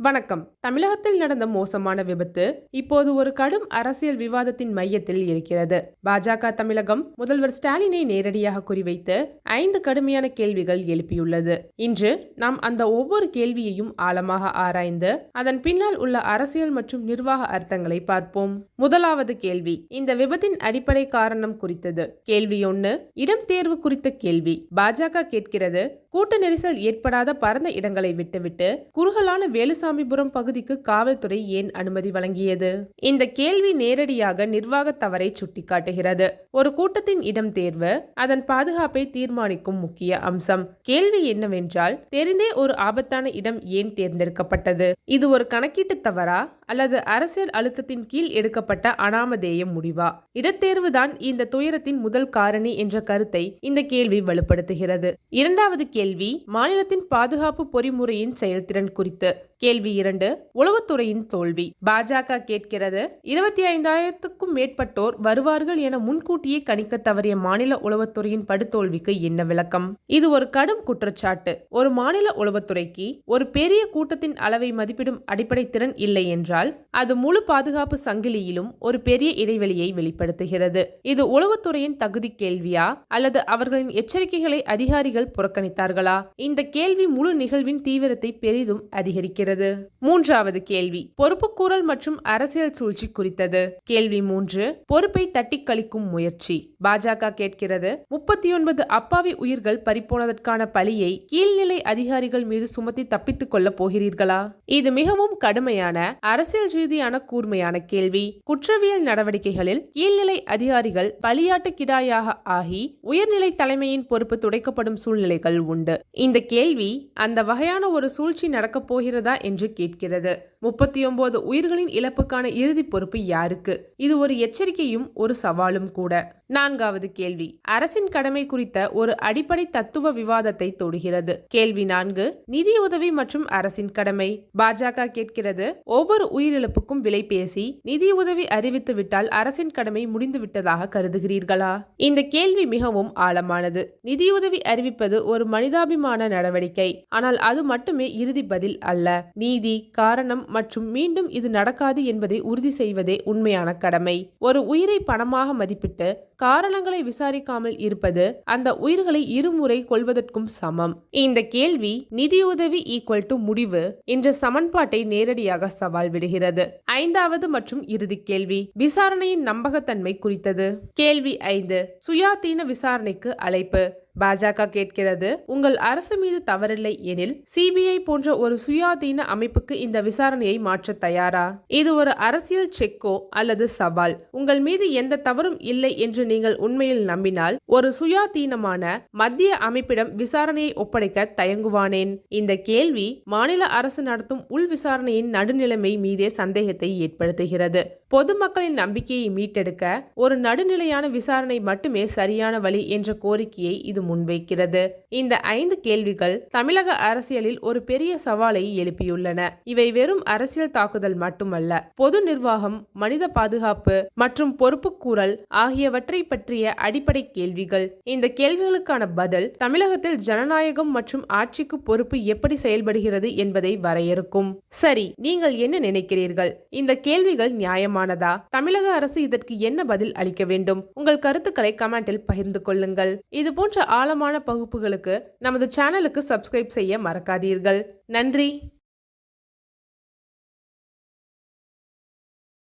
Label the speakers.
Speaker 1: வணக்கம். தமிழகத்தில் நடந்த மோசமான விபத்து இப்போது ஒரு கடும் அரசியல் விவாதத்தின் மையத்தில் இருக்கிறது. பாஜக தமிழகம் முதல்வர் ஸ்டாலினை நேரடியாக குறிவைத்து ஐந்து கடுமையான கேள்விகள் எழுப்பியுள்ளது. இன்று நாம் அந்த ஒவ்வொரு கேள்வியையும் ஆழமாக ஆராய்ந்து அதன் பின்னால் உள்ள அரசியல் மற்றும் நிர்வாக அர்த்தங்களை பார்ப்போம். முதலாவது கேள்வி இந்த விபத்தின் அடிப்படை காரணம் குறித்தது. கேள்வி ஒன்று இடம் தேர்வு குறித்த கேள்வி. பாஜக கேட்கிறது கூட்ட நெரிசல் ஏற்படாத பரந்த இடங்களை விட்டுவிட்டு குறுகலான ராமசாமிபுரம் பகுதிக்கு காவல்துறை ஏன் அனுமதி வழங்கியது? இந்த கேள்வி நேரடியாக நிர்வாக தவறை சுட்டிக்காட்டுகிறது. ஒரு கூட்டத்தின் இடம் தேர்வு அதன் பாதுகாப்பை தீர்மானிக்கும் முக்கிய அம்சம். கேள்வி என்னவென்றால் தெரிந்தே ஒரு ஆபத்தான இடம் ஏன் தேர்ந்தெடுக்கப்பட்டது? இது ஒரு கணக்கீட்டு தவறா? அல்லது அரசியல் அழுத்தத்தின் கீழ் எடுக்கப்பட்ட அனாமதேய முடிவா? இடத்தேர்வுதான் இந்த துயரத்தின் முதல் காரணி என்ற கருத்தை இந்த கேள்வி வலுப்படுத்துகிறது. இரண்டாவது கேள்வி மாநிலத்தின் பாதுகாப்பு பொறிமுறையின் செயல்திறன் குறித்து. கேள்வி இரண்டு உளவுத்துறையின் தோல்வி. பாஜக கேட்கிறது இருபத்தி ஐந்தாயிரத்துக்கும் மேற்பட்டோர் வருவார்கள் என முன்கூட்டியே கணிக்க தவறிய மாநில உளவுத்துறையின் படுதோல்விக்கு என்ன விளக்கம்? இது ஒரு கடும் குற்றச்சாட்டு. ஒரு மாநில உளவுத்துறைக்கு ஒரு பெரிய கூட்டத்தின் அளவை மதிப்பிடும் அடிப்படை திறன் இல்லை என்றால் அது முழு பாதுகாப்பு சங்கிலியிலும் ஒரு பெரிய இடைவெளியை வெளிப்படுத்துகிறது. இது உளவுத்துறையின் தகுதி கேள்வியா அல்லது அவர்களின் எச்சரிக்கைகளை அதிகாரிகள் புறக்கணித்தார்களா? இந்த கேள்வி முழு நிகழ்வின் தீவிரத்தை பெரிதும் அதிகரிக்கிறது. மூன்றாவது கேள்வி பொறுப்புக்கூறல் மற்றும் அரசியல் சூழ்ச்சி குறித்தது. கேள்வி மூன்று பொறுப்பை தட்டி கழிக்கும் முயற்சி. பாஜக கேட்கிறது முப்பத்தி ஒன்பது அப்பாவி உயிர்கள் பறிப்போனதற்கான பழியை கீழ்நிலை அதிகாரிகள் மீது சுமத்தி தப்பித்துக் கொள்ளப் போகிறீர்களா? இது மிகவும் கடுமையான அரசியல் ரீதியான கூர்மையான கேள்வி. குற்றவியல் நடவடிக்கைகளில் கீழ்நிலை அதிகாரிகள் பலியாட்டு கிடாயாக ஆகி உயர்நிலை தலைமையின் பொறுப்பு துடைக்கப்படும் சூழ்நிலைகள் உண்டு. இந்த கேள்வி அந்த வகையான ஒரு சூழ்ச்சி நடக்கப் போகிறதா என்று கேட்கிறது. முப்பத்தி ஒன்பது உயிர்களின் இழப்புக்கான இறுதி பொறுப்பு யாருக்கு? இது ஒரு எச்சரிக்கையும் ஒரு சவாலும் கூட. நான்காவது கேள்வி. அரசின் கடமை குறித்த ஒரு அடிப்படை தத்துவ விவாதத்தை தொடுகிறது. கேள்வி நான்கு. நிதியுதவி மற்றும் அரசின் கடமை. பாஜக கேட்கிறது ஒவ்வொரு உயிரிழப்புக்கும் விலை பேசி நிதியுதவி அறிவித்து விட்டால் அரசின் கடமை முடிந்து விட்டதாக கருதுகிறீர்களா? இந்த கேள்வி மிகவும் ஆழமானது. நிதியுதவி அறிவிப்பது ஒரு மனிதாபிமான நடவடிக்கை. ஆனால் அது மட்டுமே இறுதி பதில் அல்ல. நீதி காரணம் மற்றும் மீண்டும் இது நடக்காது என்பதை உறுதி செய்வதே உண்மையான கடமை. ஒரு உயிரை பணமாக மதிப்பிட்டு காரணங்களை விசாரிக்காமல் இருப்பது அந்த உயிர்களை இருமுறை கொள்வதற்கும் சமம். இந்த கேள்வி நிதியுதவி ஈக்குவல் டு முடிவு என்ற சமன்பாட்டை நேரடியாக சவால் விடுகிறது. ஐந்தாவது மற்றும் இறுதி கேள்வி விசாரணையின் நம்பகத்தன்மை குறித்தது. கேள்வி ஐந்து சுயாதீன விசாரணைக்கு அழைப்பு. பாஜக கேட்கிறது உங்கள் அரசு மீது தவறில்லை எனில் சிபிஐ போன்ற ஒரு சுயாதீன அமைப்புக்கு இந்த விசாரணையை மாற்ற தயாரா? இது ஒரு அரசியல் செக்கோ அல்லது சவால். உங்கள் மீது எந்த தவறும் இல்லை என்று நீங்கள் உண்மையில் நம்பினால் ஒரு சுயாதீனமான மத்திய அமைப்பிடம் விசாரணையை ஒப்படைக்க தயங்குவானேன். இந்த கேள்வி மாநில அரசு நடத்தும் உள் விசாரணையின் நடுநிலைமை மீதே சந்தேகத்தை ஏற்படுத்துகிறது. பொதுமக்களின் நம்பிக்கையை மீட்டெடுக்க ஒரு நடுநிலையான விசாரணை மட்டுமே சரியான வழி என்ற கோரிக்கையை இது முன்வைக்கிறது. இந்த ஐந்து கேள்விகள் தமிழக அரசியலில் ஒரு பெரிய சவாலை எழுப்பியுள்ளன. இவை வெறும் அரசியல் தாக்குதல் மட்டுமல்ல பொது நிர்வாகம் மனித பாதுகாப்பு மற்றும் பொறுப்புக்கூறல் ஆகியவற்றை பற்றிய அடிப்படை கேள்விகள். இந்த கேள்விகளுக்கான பதில் தமிழகத்தில் ஜனநாயகம் மற்றும் ஆட்சிக்கு பொறுப்பு எப்படி செயல்படுகிறது என்பதை வரையறுக்கும். சரி நீங்கள் என்ன நினைக்கிறீர்கள்? இந்த கேள்விகள் நியாயம்? நியாயமானதா தமிழக அரசு இதற்கு என்ன பதில் அளிக்க வேண்டும்? உங்கள் கருத்துக்களை கமெண்டில் பகிர்ந்து கொள்ளுங்கள். இது போன்ற ஆழமான பகுப்புகளுக்கு நமது சேனலுக்கு சப்ஸ்கிரைப் செய்ய மறக்காதீர்கள். நன்றி.